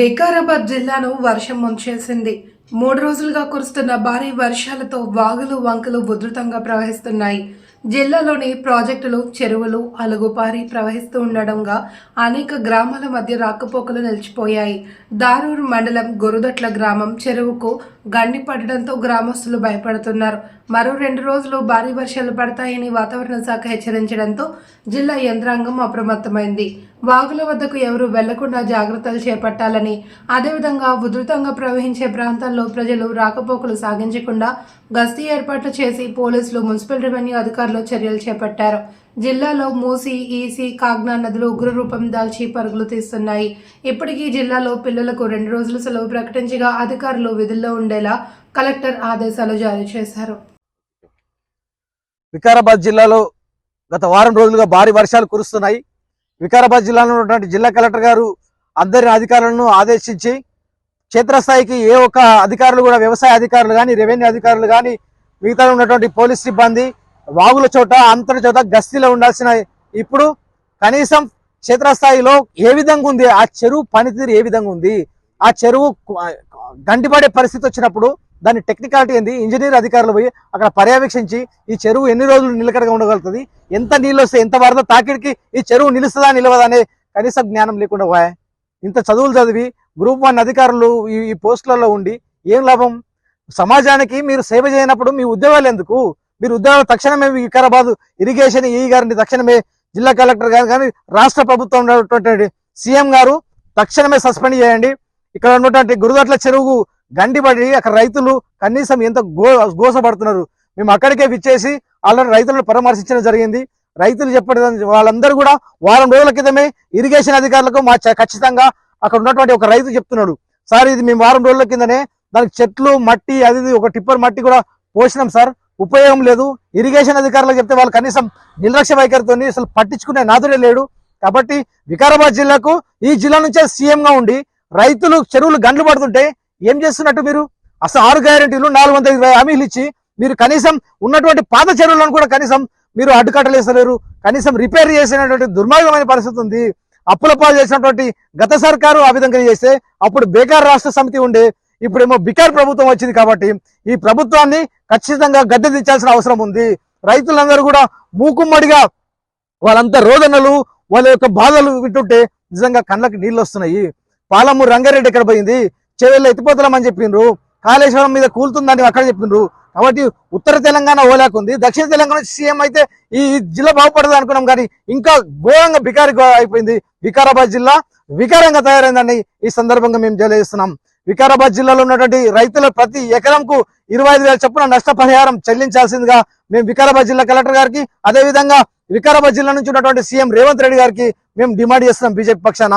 వికారాబాద్ జిల్లాను వర్షం ముంచేసింది. మూడు రోజులుగా కురుస్తున్న భారీ వర్షాలతో వాగులు వంకలు ఉధృతంగా ప్రవహిస్తున్నాయి. జిల్లాలోని ప్రాజెక్టులు చెరువులు అలుగుపారి ప్రవహిస్తూ ఉండడంగా అనేక గ్రామాల మధ్య రాకపోకలు నిలిచిపోయాయి. దారూర్ మండలం గొరుదట్ల గ్రామం చెరువుకు గండి పడడంతో గ్రామస్తులు భయపడుతున్నారు. మరో రెండు రోజులు భారీ వర్షాలు పడతాయని వాతావరణ శాఖ హెచ్చరించడంతో జిల్లా యంత్రాంగం అప్రమత్తమైంది. వాగుల వద్దకు ఎవరు వెళ్ళకుండా జాగ్రత్తలు చేపట్టాలని అదేవిధంగా ఉధృతంగా ప్రవహించే ప్రాంతాల్లో ప్రజలు రాకపోకలు సాగించకుండా గస్తీ ఏర్పాట్లు చేసి పోలీసులు మున్సిపల్ రెవెన్యూ అధికారులు చర్యలు చేపట్టారు. జిల్లాలో మూసి ఈసీ కాగ్నా నదులు ఉగ్రరూపం దాల్చి పరుగులు తీస్తున్నాయి. ఇప్పటికీ జిల్లాలో పిల్లలకు రెండు రోజులు సెలవు ప్రకటించగా అధికారులు విధుల్లో ఉండేలా కలెక్టర్ ఆదేశాలు జారీ చేశారు. వికారాబాద్ జిల్లాలో గత వారం రోజులుగా భారీ వర్షాలు కురుస్తున్నాయి. వికారాబాద్ జిల్లాలో ఉన్నటువంటి జిల్లా కలెక్టర్ గారు అందరి అధికారులను ఆదేశించి క్షేత్రస్థాయికి ఏ ఒక్క అధికారులు కూడా వ్యవసాయ అధికారులు కానీ రెవెన్యూ అధికారులు కానీ మిగతా ఉన్నటువంటి పోలీస్ సిబ్బంది వాగుల చోట అంతటి చోట గస్తీలో ఉండాల్సిన ఇప్పుడు కనీసం క్షేత్రస్థాయిలో ఏ విధంగా ఉంది? ఆ చెరువు పనితీరు ఏ విధంగా ఉంది? ఆ చెరువు గంటిపడే పరిస్థితి వచ్చినప్పుడు దాని టెక్నికాలిటీ ఏంది? ఇంజనీర్ అధికారులు పోయి అక్కడ పర్యవేక్షించి ఈ చెరువు ఎన్ని రోజులు నిలకడగా ఉండగలుగుతుంది? ఎంత నీళ్ళు వస్తే ఎంత వరద తాకిడికి ఈ చెరువు నిలుస్తుందా నిలవదా అనే కనీస జ్ఞానం లేకుండా పోయా. ఇంత చదువులు చదివి గ్రూప్ వన్ అధికారులు ఈ ఈ పోస్టులలో ఉండి ఏం లాభం? సమాజానికి మీరు సేవ చేయనప్పుడు మీ ఉద్యోగాలు ఎందుకు? మీరు ఉద్యోగాలు తక్షణమే వికారాబాద్ ఇరిగేషన్ ఈ గారిని తక్షణమే జిల్లా కలెక్టర్ గారు కానీ రాష్ట్ర ప్రభుత్వం ఉన్నటువంటి సీఎం గారు తక్షణమే సస్పెండ్ చేయండి. ఇక్కడ ఉన్నటువంటి గురుదట్ల చెరువు గండిపడి అక్కడ రైతులు కనీసం ఎంత గో గోసపడుతున్నారు. మేము అక్కడికే విచ్చేసి ఆల్రెడీ రైతులను పరామర్శించడం జరిగింది. రైతులు చెప్పడం వాళ్ళందరూ కూడా వారం రోజుల క్రితమే ఇరిగేషన్ అధికారులకు మా చ- ఖచ్చితంగా అక్కడ ఉన్నటువంటి ఒక రైతు చెప్తున్నాడు. సార్ ఇది మేము వారం రోజుల కిందనే దానికి చెట్లు మట్టి అది ఇది ఒక టిప్పర్ మట్టి కూడా పోసినాం సార్. ఉపయోగం లేదు. ఇరిగేషన్ అధికారులకు చెప్తే వాళ్ళు కనీసం నిర్లక్ష్య వైఖరితో అసలు పట్టించుకునే నాదుడే లేడు. కాబట్టి వికారాబాద్ జిల్లాకు ఈ జిల్లా నుంచే సీఎం గా ఉండి రైతులు చెరువులు గండ్లు పడుతుంటే ఏం చేస్తున్నట్టు మీరు? అసలు ఆరు గ్యారెంటీలు నాలుగు వందల ఇరవై హామీలు ఇచ్చి మీరు కనీసం ఉన్నటువంటి పాత చెరువులను కూడా కనీసం మీరు అడ్డుకట్టలేసలేరు కనీసం రిపేర్ చేసినటువంటి దుర్మార్గమైన పరిస్థితి ఉంది. అప్పుల పాలు చేసినటువంటి గత సర్కారు ఆ విధంగా చేస్తే అప్పుడు బేకార్ రాష్ట్ర సమితి ఉండే ఇప్పుడేమో బికార్ ప్రభుత్వం వచ్చింది కాబట్టి ఈ ప్రభుత్వాన్ని ఖచ్చితంగా గద్దె దించాల్సిన అవసరం ఉంది. రైతులందరూ కూడా మూకుమ్మడిగా వాళ్ళంతా రోదనలు వాళ్ళ యొక్క బాధలు వింటుంటే నిజంగా కళ్ళకి నీళ్ళు వస్తున్నాయి. పాలము రంగారెడ్డి ఎక్కడ పోయింది? చెవెళ్ళ ఎత్తిపోతలమని చెప్పిండ్రు కాళేశ్వరం మీద కూలుతుందని అక్కడ చెప్పిండ్రు కాబట్టి ఉత్తర తెలంగాణ ఓలాకుంది దక్షిణ తెలంగాణ సీఎం అయితే ఈ జిల్లా బాగుపడదు అనుకున్నాం కానీ ఇంకా ఘోరంగా బికారి అయిపోయింది. వికారాబాద్ జిల్లా వికారంగా తయారైందని ఈ సందర్భంగా మేము తెలియజేస్తున్నాం. వికారాబాద్ జిల్లాలో ఉన్నటువంటి రైతుల ప్రతి ఎకరంకు ఇరవై ఐదు వేల చొప్పున నష్టపరిహారం చెల్లించాల్సిందిగా మేము వికారాబాద్ జిల్లా కలెక్టర్ గారికి అదే విధంగా వికారాబాద్ జిల్లా నుంచి ఉన్నటువంటి సీఎం రేవంత్ రెడ్డి గారికి మేము డిమాండ్ చేస్తున్నాం బీజేపీ పక్షాన.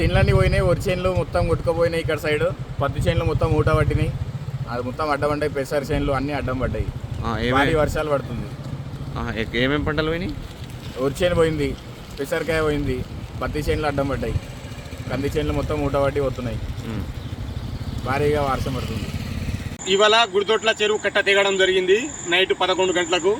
చేనులన్నీ పోయినాయి వరి చేనులు మొత్తం కొట్టుకుపోయినాయి ఇక్కడ సైడ్. పత్తి చేనులు మొత్తం ఊట పట్టినాయి. అది మొత్తం అడ్డం పడ్డాయి పెసర చేనులు అన్నీ అడ్డం పడ్డాయి. భారీ ఏమేమి వర్షాలు పడుతుంది. ఏమేమి పంటలు పోయినాయి? వరి చేను పోయింది పెసరకాయ పోయింది పత్తి చేనులు అడ్డం పడ్డాయి. కంది చేనులు మొత్తం ఊట పట్టి పోతున్నాయి. భారీగా వర్షం పడుతుంది. ఇవాళ గుడితోట్ల చెరువు కట్ట తెగడం జరిగింది నైట్ పదకొండు గంటలకు.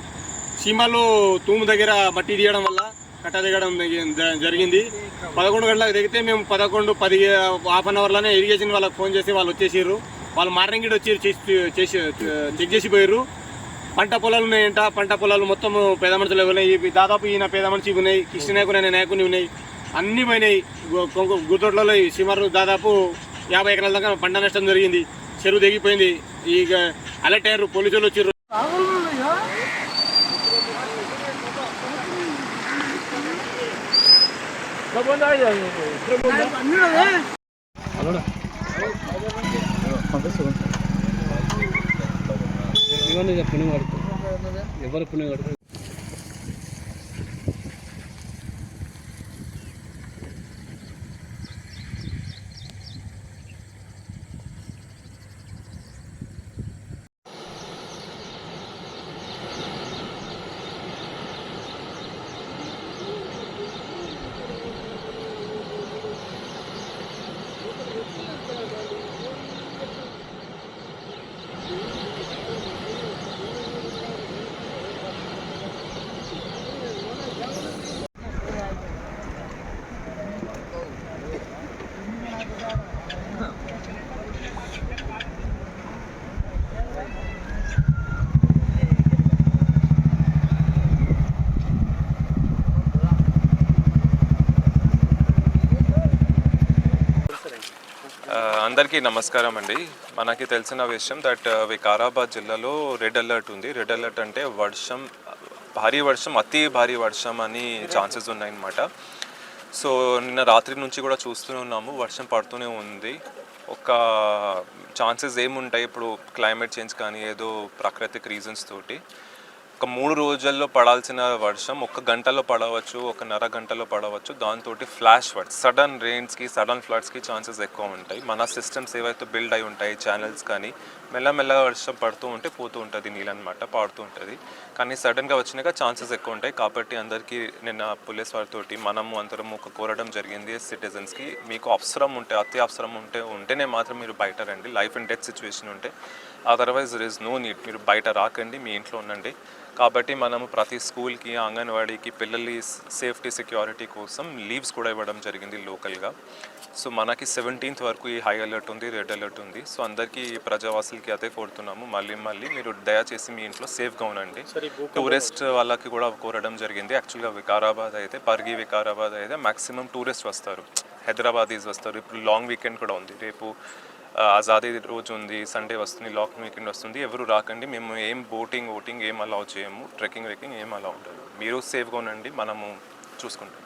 సీమలో తూము దగ్గర మట్టి తీయడం వల్ల కట్ట దిగడం జ- జరిగింది. పదకొండు గంటలకు దిగితే మేము పదకొండు పది హాఫ్ అన్ అవర్లోనే ఇరిగేషన్ వాళ్ళకి ఫోన్ చేసి వాళ్ళు వచ్చేసారు వాళ్ళు మార్నింగ్ వచ్చి చేసి చేసి చెక్ చేసి పోయారు పంట పొలాలు ఉన్నాయంట పంట పొలాలు మొత్తం పేద మనుషులు ఉన్నాయి. దాదాపు ఈయన పేద మనిషి ఉన్నాయి కృష్ణనాయకుని అనే నాయకుని ఉన్నాయి. అన్నీ పోయినాయి. గు- ఈ సుమారు దాదాపు యాభై ఎకరాల దాకా పంట నష్టం జరిగింది. చెరువు తెగిపోయింది. ఇక అలర్ట్ అయ్యారు. పోలీసులు వచ్చారు ఎవరు పుణ్యం కడుతుంది ఎవరు పుణ్యం కడుతుంది అందరికీ నమస్కారం అండి. మనకి తెలిసిన విషయం దట్ uh, వికారాబాద్ జిల్లాలో రెడ్ అలర్ట్ ఉంది. రెడ్ అలర్ట్ అంటే వర్షం భారీ వర్షం అతి భారీ వర్షం అని ఛాన్సెస్ ఉన్నాయన్నమాట. సో నిన్న రాత్రి నుంచి కూడా చూస్తూనే ఉన్నాము. వర్షం పడుతూనే ఉంది. ఒక ఛాన్సెస్ ఏముంటాయి? ఇప్పుడు క్లైమేట్ చేంజ్ కానీ ఏదో ప్రాకృతిక రీజన్స్ తోటి. ఒక మూడు రోజుల్లో పడాల్సిన వర్షం ఒక గంటలో పడవచ్చు ఒక నర గంటలో పడవచ్చు దాంతో ఫ్లాష్ ఫ్లడ్స్ సడన్ రెయిన్స్కి సడన్ ఫ్లడ్స్కి ఛాన్సెస్ ఎక్కువ ఉంటాయి. మన సిస్టమ్స్ ఏవైతే బిల్డ్ అయి ఉంటాయి ఛానల్స్ కానీ మెల్లమెల్లగా వర్షం పడుతూ ఉంటే పోతూ ఉంటుంది నీళ్ళు అనమాట పాడుతూ ఉంటుంది. కానీ సడన్గా వచ్చినాక ఛాన్సెస్ ఎక్కువ ఉంటాయి. కాబట్టి అందరికీ నిన్న పోలీస్ వారితోటి మనము అందరం ఒక కోరడం జరిగింది. సిటిజన్స్కి మీకు అవసరం ఉంటే అతి అవసరం ఉంటే ఉంటేనే మాత్రం మీరు బయట రండి. లైఫ్ అండ్ డెత్ సిచ్యువేషన్ ఉంటే otherwise there is no need మీరు బయట రాకండి మీ ఇంట్లో ఉండండి. కాబట్టి మనము ప్రతి స్కూల్కి అంగన్వాడీకి పిల్లలి సేఫ్టీ సెక్యూరిటీ కోసం లీవ్స్ కూడా ఇవ్వడం జరిగింది లోకల్గా. సో మనకి సెవెంటీన్త్ వరకు ఈ హై అలర్ట్ ఉంది రెడ్ అలర్ట్ ఉంది. సో అందరికీ ప్రజావాసులకి అదే కోరుతున్నాము. మళ్ళీ మళ్ళీ మీరు దయచేసి మీ ఇంట్లో సేఫ్గా ఉండండి. టూరిస్ట్ వాళ్ళకి కూడా కోరడం జరిగింది. యాక్చువల్గా వికారాబాద్ అయితే పరిగి వికారాబాద్ అయితే మాక్సిమం టూరిస్ట్ వస్తారు. హైదరాబాదీస్ వస్తారు. ఇప్పుడు లాంగ్ వీకెండ్ కూడా ఉంది. రేపు ఆజాదీ రోజు ఉంది సండే వస్తుంది లాక్ వీకెండ్ వస్తుంది ఎవరు రాకండి మేము ఏం బోటింగ్ ఓటింగ్ ఏం అలౌ చేయము ట్రెక్కింగ్ వెక్కింగ్ ఏం అలౌ ఉండదు. మీరు సేఫ్గా ఉండండి మనము చూసుకుంటాం.